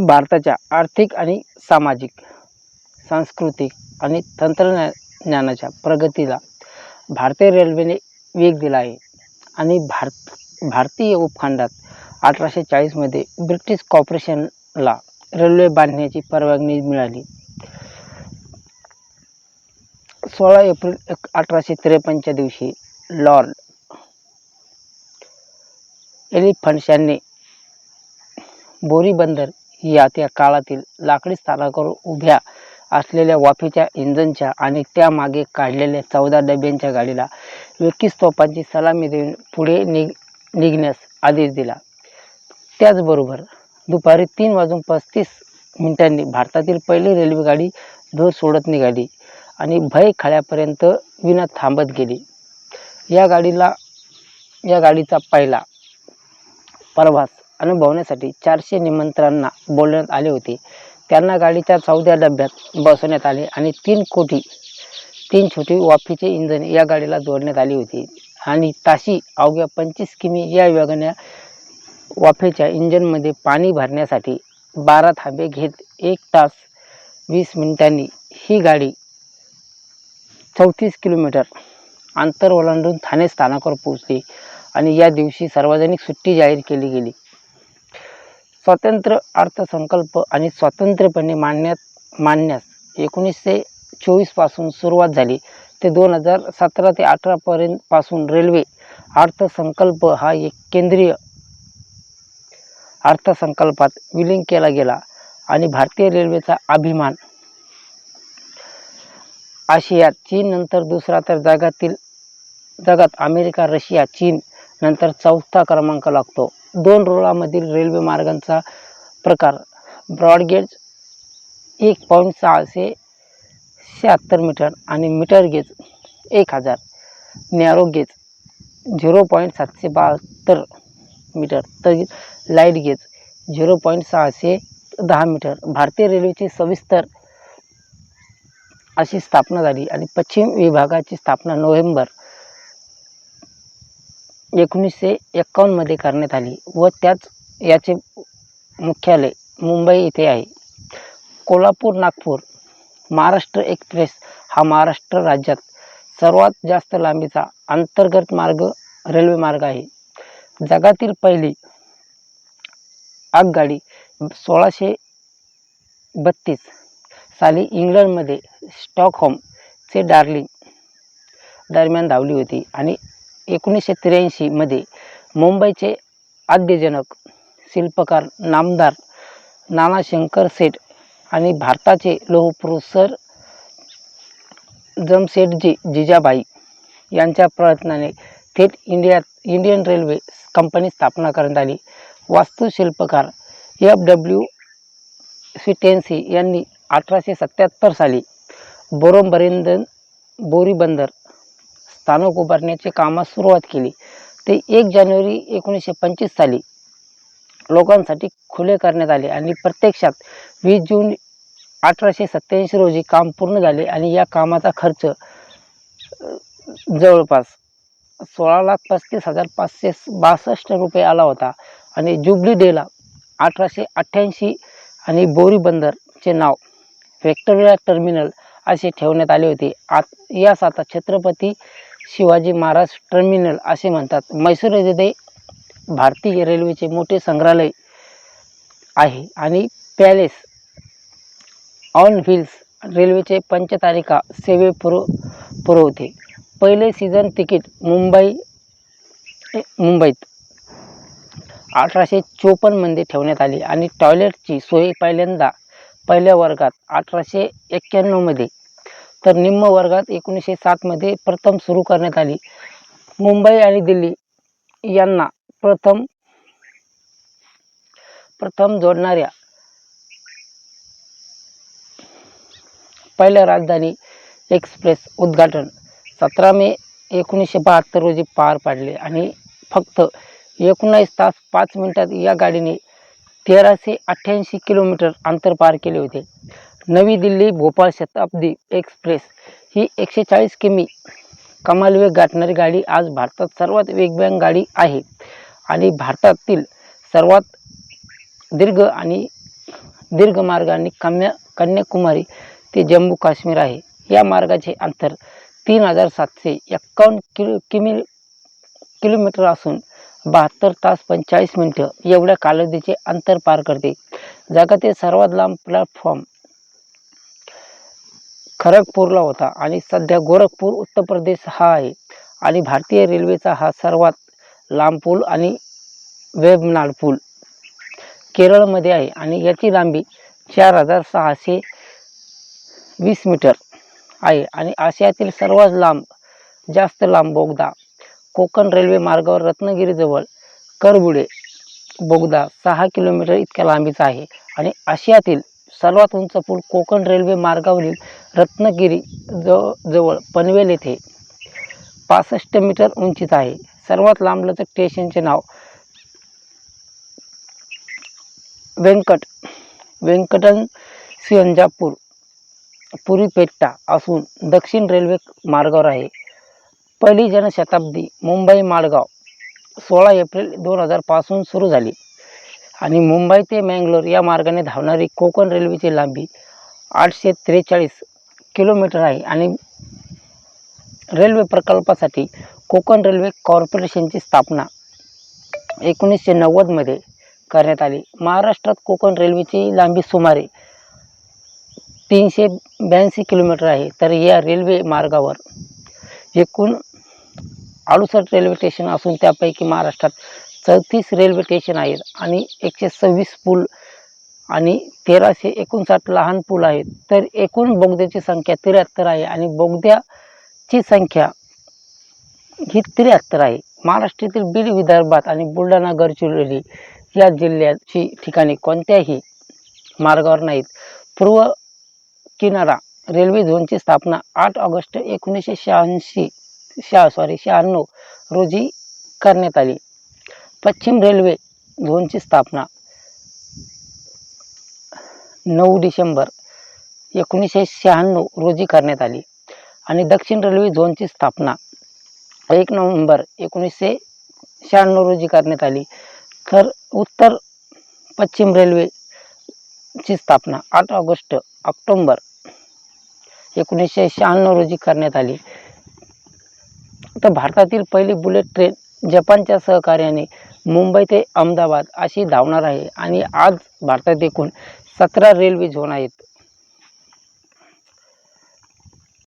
भारताच्या आर्थिक आणि सामाजिक सांस्कृतिक आणि तंत्रज्ञानाच्या प्रगतीला भारतीय रेल्वेने वेग दिला आहे. आणि भारत भारतीय उपखंडात अठराशे चाळीसमध्ये ब्रिटिश कॉर्पोरेशनला रेल्वे बांधण्याची परवानगी मिळाली. सोळा एप्रिल एक अठराशे त्रेपन्नच्या दिवशी लॉर्ड एलिफंट्स यांनी बोरी बंदर या त्या काळातील लाकडी स्थानकावर उभ्या असलेल्या वाफेच्या इंजनच्या आणि त्यामागे काढलेल्या चौदा डब्यांच्या गाडीला विकीस तोफांची सलामी देऊन पुढे निघ निघण्यास आदेश दिला. त्याचबरोबर दुपारी तीन वाजून पस्तीस मिनिटांनी भारतातील पहिली रेल्वे गाडी धूर सोडत निघाली आणि भय खळ्यापर्यंत विना थांबत गेली. या गाडीला या गाडीचा पहिला प्रवास अनुभवण्यासाठी चारशे निमंत्रणांना बोलवण्यात आले होते. त्यांना गाडीच्या चौदा डब्यात बसवण्यात आले आणि तीन कोटी तीन छोटी वाफेचे इंधन या गाडीला जोडण्यात आली होती. आणि ताशी अवघ्या पंचवीस किमी या वेगाने वाफेच्या इंजनमध्ये पाणी भरण्यासाठी बारा थांबे घेत एक तास वीस मिनिटांनी ही गाडी चौतीस किलोमीटर अंतर ओलांडून ठाणे स्थानकावर पोहोचली. आणि या दिवशी सार्वजनिक सुट्टी जाहीर केली गेली. स्वातंत्र्य अर्थसंकल्प आणि स्वातंत्र्यपणे मांडण्यात मांडण्यास एकोणीसशे चोवीसपासून सुरुवात झाली. ते दोन हजार सतरा ते अठरापर्यंत पासून रेल्वे अर्थसंकल्प हा एक केंद्रीय अर्थसंकल्पात विलीन केला गेला आणि भारतीय रेल्वेचा अभिमान आशियात चीन नंतर दुसरा तर जगातील जगात अमेरिका रशिया चीन नंतर चौथा क्रमांक लागतो. दोन रुळामधील रेल्वे मार्गांचा प्रकार. ब्रॉडगेज एक पॉईंट सहाशे शहात्तर मीटर आणि मीटर गेज एक हजार. नॅरो गेज झिरो पॉईंट सातशे बहात्तर मीटर. तर लाइट गेज झिरो पॉईंट सहाशे दहा मीटर. भारतीय रेल्वेची सविस्तर अशी स्थापना झाली आणि पश्चिम विभागाची स्थापना नोव्हेंबर एकोणीसशे एक्कावन्नमध्ये करण्यात आली व त्याच याचे मुख्यालय मुंबई येथे आहे. कोल्हापूर नागपूर महाराष्ट्र एक्सप्रेस हा महाराष्ट्र राज्यात सर्वात जास्त लांबीचा अंतर्गत मार्ग रेल्वे मार्ग आहे. जगातील पहिली आगगाडी सोळाशे बत्तीस साली इंग्लंडमध्ये स्टॉकहोमचे डार्लिंग दरम्यान धावली होती आणि एकोणीसशे त्र्याऐंशीमध्ये मुंबईचे आद्यजनक शिल्पकार नामदार नानाशंकर सेठ आणि भारताचे लोहपुरुष सर जमशेटजी जिजाबाई यांच्या प्रयत्नाने थेट इंडियात इंडियन रेल्वे कंपनी स्थापना करण्यात आली. वास्तुशिल्पकार एफ डब्ल्यू स्विटेन्सी यांनी अठराशे सत्याहत्तर साली बोरोंबरिंदन बोरीबंदर स्थानक उभारण्याचे कामास सुरुवात केली. ते एक जानेवारी एकोणीसशे पंचवीस साली लोकांसाठी खुले करण्यात आले आणि प्रत्यक्षात वीस जून अठराशे सत्याऐंशी रोजी काम पूर्ण झाले आणि या कामाचा खर्च जवळपास सोळा लाख पस्तीस हजार पाचशे बासष्ट रुपये आला होता आणि जुबली डेला अठराशे अठ्ठ्याऐंशी आणि बोरी बंदरचे नाव व्हिक्टोरिया टर्मिनल असे ठेवण्यात आले होते. आत यास आता छत्रपती शिवाजी महाराज टर्मिनल असे म्हणतात. म्हैसूर येथे भारतीय रेल्वेचे मोठे संग्रहालय आहे आणि पॅलेस ऑन व्हील्स रेल्वेचे पंचतारिका सेवे पुरव पुरवते पहिले सीझन तिकीट मुंबई मुंबईत अठराशे चोपन्नमध्ये ठेवण्यात आली आणि टॉयलेटची सोय पहिल्यांदा पहिल्या वर्गात अठराशे एक्क्याण्णवमध्ये तर निम्न वर्गात एकोणीसशे सातमध्ये प्रथम सुरू करण्यात आली. मुंबई आणि दिल्ली यांना प्रथम प्रथम जोडणाऱ्या पहिल्या राजधानी एक्सप्रेस उद्घाटन सतरा मे एकोणीसशे बहात्तर रोजी पार पाडले आणि फक्त एकोणीस तास पाच मिनिटात या गाडीने तेराशे अठ्ठ्याऐंशी किलोमीटर अंतर पार केले होते. नवी दिल्ली भोपाळ शताब्दी एक्सप्रेस ही एकशे चाळीस किमी कमाल वेग गाठणारी गाडी आज भारतात सर्वात वेगवान गाडी आहे. आणि भारतातील सर्वात दीर्घ आणि दीर्घ मार्गाने कन्या कन्याकुमारी ते जम्मू काश्मीर आहे. या मार्गाचे अंतर तीन हजार सातशे एक्कावन्न किलो किमी किलोमीटर असून बहात्तर तास पंचेचाळीस मिनटं एवढ्या कालावधीचे अंतर पार करते. जगातील सर्वात लांब प्लॅटफॉर्म खरगपूरला होता. आणि सध्या गोरखपूर उत्तर प्रदेश हा आहे. आणि भारतीय रेल्वेचा हा सर्वात लांब पूल आणि वेबनाड पूल केरळमध्ये आहे. आणि याची लांबी चार हजार सहाशे वीस मीटर आहे. आणि आशियातील सर्वात लांब जास्त लांब बोगदा कोकण रेल्वे मार्गावर रत्नागिरीजवळ करबुडे बोगदा सहा किलोमीटर इतक्या लांबीचा आहे. आणि आशियातील सर्वात उंच पूल कोकण रेल्वे मार्गावरील रत्नागिरी जव जवळ पनवेल येथे पासष्ट मीटर उंचीचा आहे. सर्वात लांबलचक स्टेशनचे नाव व्यंकट व्यंकटन सिंजापूर पुरीपेट्टा असून दक्षिण रेल्वे मार्गावर आहे. पहिली जनशताब्दी मुंबई माडगाव सोळा एप्रिल दोन हजारपासून सुरू झाली. आणि मुंबई ते मँगलोर या मार्गाने धावणारी कोकण रेल्वेची लांबी आठशे त्रेचाळीस किलोमीटर आहे. आणि रेल्वे प्रकल्पासाठी कोकण रेल्वे कॉर्पोरेशनची स्थापना एकोणीसशे नव्वदमध्ये करण्यात आली. महाराष्ट्रात कोकण रेल्वेची लांबी सुमारे तीनशे ब्याऐंशी किलोमीटर आहे. तर या रेल्वे मार्गावर एकूण अडुसष्ट रेल्वे स्टेशन असून त्यापैकी महाराष्ट्रात चौतीस रेल्वे स्टेशन आहेत आणि एकशे सव्वीस पूल आणि तेराशे एकोणसाठ लहान पूल आहेत. तर एकूण बोगद्याची संख्या त्र्याहत्तर आहे आणि बोगद्याची संख्या ही त्र्याहत्तर आहे. महाराष्ट्रातील बीड विदर्भात आणि बुलढाणा गडचिरोली या जिल्ह्याची ठिकाणी कोणत्याही मार्गावर नाहीत. पूर्व किनारा रेल्वे झोनची स्थापना आठ ऑगस्ट एकोणीसशे शहाऐंशी शहा सॉरी शहाण्णव रोजी करण्यात आली. पश्चिम रेल्वे झोनची स्थापना. नऊ डिसेंबर एकोणीसशे शहाण्णव रोजी करण्यात आली आणि दक्षिण रेल्वे झोनची स्थापना एक नोव्हेंबर एकोणीसशे शहाण्णव रोजी करण्यात आली. तर उत्तर पश्चिम रेल्वेची स्थापना आठ ऑगस्ट ऑक्टोंबर एकोणीसशे शहाण्णव रोजी करण्यात आली. तर भारतातील पहिली बुलेट ट्रेन जपानच्या सहकार्याने मुंबई ते अहमदाबाद अशी धावणार आहे. आणि आज भारतात एकूण सतरा रेल्वे झोन आहेत.